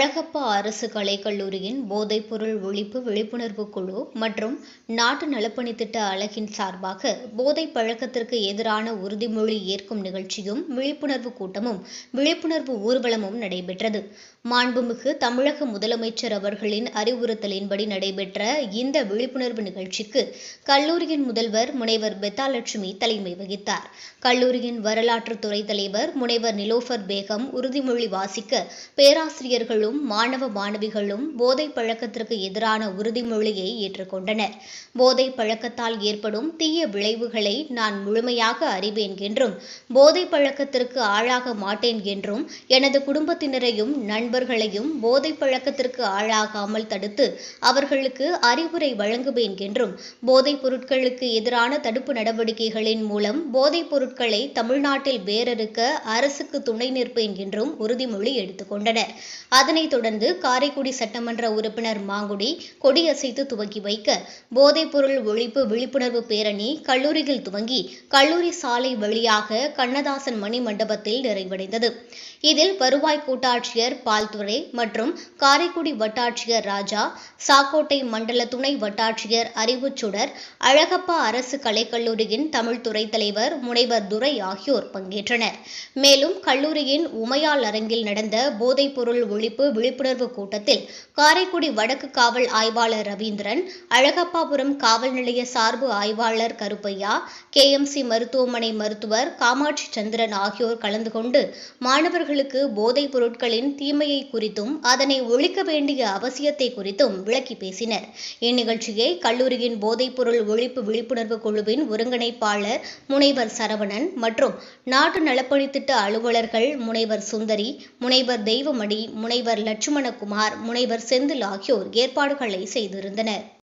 அழகப்பா அரசு கலைக்கல்லூரியின் போதைப்பொருள் ஒழிப்பு விழிப்புணர்வு குழு மற்றும் நாட்டு நலப்பணித்திட்ட அழகின் சார்பாக போதை பழக்கத்திற்கு எதிரான உறுதிமொழி ஏற்கும் நிகழ்ச்சியும் விழிப்புணர்வு கூட்டமும் விழிப்புணர்வு ஊர்வலமும் நடைபெற்றது. மாண்புமிகு தமிழக முதலமைச்சர் அவர்களின் அறிவுறுத்தலின்படி நடைபெற்ற இந்த விழிப்புணர்வு நிகழ்ச்சிக்கு கல்லூரியின் முதல்வர் முனைவர் பெத்தாலட்சுமி தலைமை வகித்தார். கல்லூரியின் வரலாற்று துறை தலைவர் முனைவர் நிலோஃபர் பேகம் உறுதிமொழி வாசிக்க பேராசிரியர்களும் மாணவ மாணவிகளும் போதை பழக்கத்திற்கு எதிரான உறுதிமொழியை ஏற்றுக்கொண்டனர். போதை பழக்கத்தால் ஏற்படும் தீய விளைவுகளை நான் முழுமையாக அறிவேன் என்றும் போதை பழக்கத்திற்கு ஆளாக மாட்டேன் என்றும் எனது குடும்பத்தினரையும் நண்பர்களையும் போதை பழக்கத்திற்கு ஆளாகாமல் தடுத்து அவர்களுக்கு அறிவுரை வழங்குவேன் என்றும் போதைப் பொருட்களுக்கு எதிரான தடுப்பு நடவடிக்கைகளின் மூலம் போதைப் பொருட்களை தமிழ்நாட்டில் வேரறுக்க அரசுக்கு துணை நிற்பேன் என்றும் உறுதிமொழி எடுத்துக்கொண்டனர். அதனைத் தொடர்ந்து காரைக்குடி சட்டமன்ற உறுப்பினர் மாங்குடி கொடியசைத்து துவக்கி வைக்க போதைப்பொருள் ஒழிப்பு விழிப்புணர்வு பேரணி கல்லூரியில் துவங்கி கல்லூரி சாலை வழியாக கண்ணதாசன் மணி மண்டபத்தில் நிறைவடைந்தது. இதில் வருவாய் கூட்டாட்சியர் பால்துறை மற்றும் காரைக்குடி வட்டாட்சியர் ராஜா சாக்கோட்டை மண்டல துணை வட்டாட்சியர் அறிவுச்சுடர் அழகப்பா அரசு கலைக்கல்லூரியின் தமிழ் துறை தலைவர் முனைவர் துரை ஆகியோர் பங்கேற்றனர். மேலும் கல்லூரியின் உமையால் அரங்கில் நடந்த போதைப்பொருள் ஒழிப்பு விழிப்புணர்வு கூட்டத்தில் காரைக்குடி வடக்கு காவல் ஆய்வாளர் ரவீந்திரன் அழகப்பாபுரம் காவல் நிலைய சார்பு ஆய்வாளர் கருப்பையா கேஎம்சி மருத்துவமனை மருத்துவர் காமாட்சி சந்திரன் ஆகியோர் கலந்து கொண்டு மாணவர்களுக்கு போதைப் பொருட்களின் தீமையை குறித்தும் அதனை ஒழிக்க வேண்டிய அவசியத்தை குறித்தும் விளக்கி பேசினர். இந்நிகழ்ச்சியை கல்லூரியின் போதைப் பொருள் ஒழிப்பு விழிப்புணர்வு குழுவின் ஒருங்கிணைப்பாளர் முனைவர் சரவணன் மற்றும் நாட்டு நலப்பணித்திட்ட அலுவலர்கள் முனைவர் சுந்தரி முனைவர் தெய்வமணி முனைவர் முனைவர் லட்சுமணகுமார் முனைவர் செந்தில் ஆகியோர் ஏற்பாடுகளை செய்திருந்தனர்.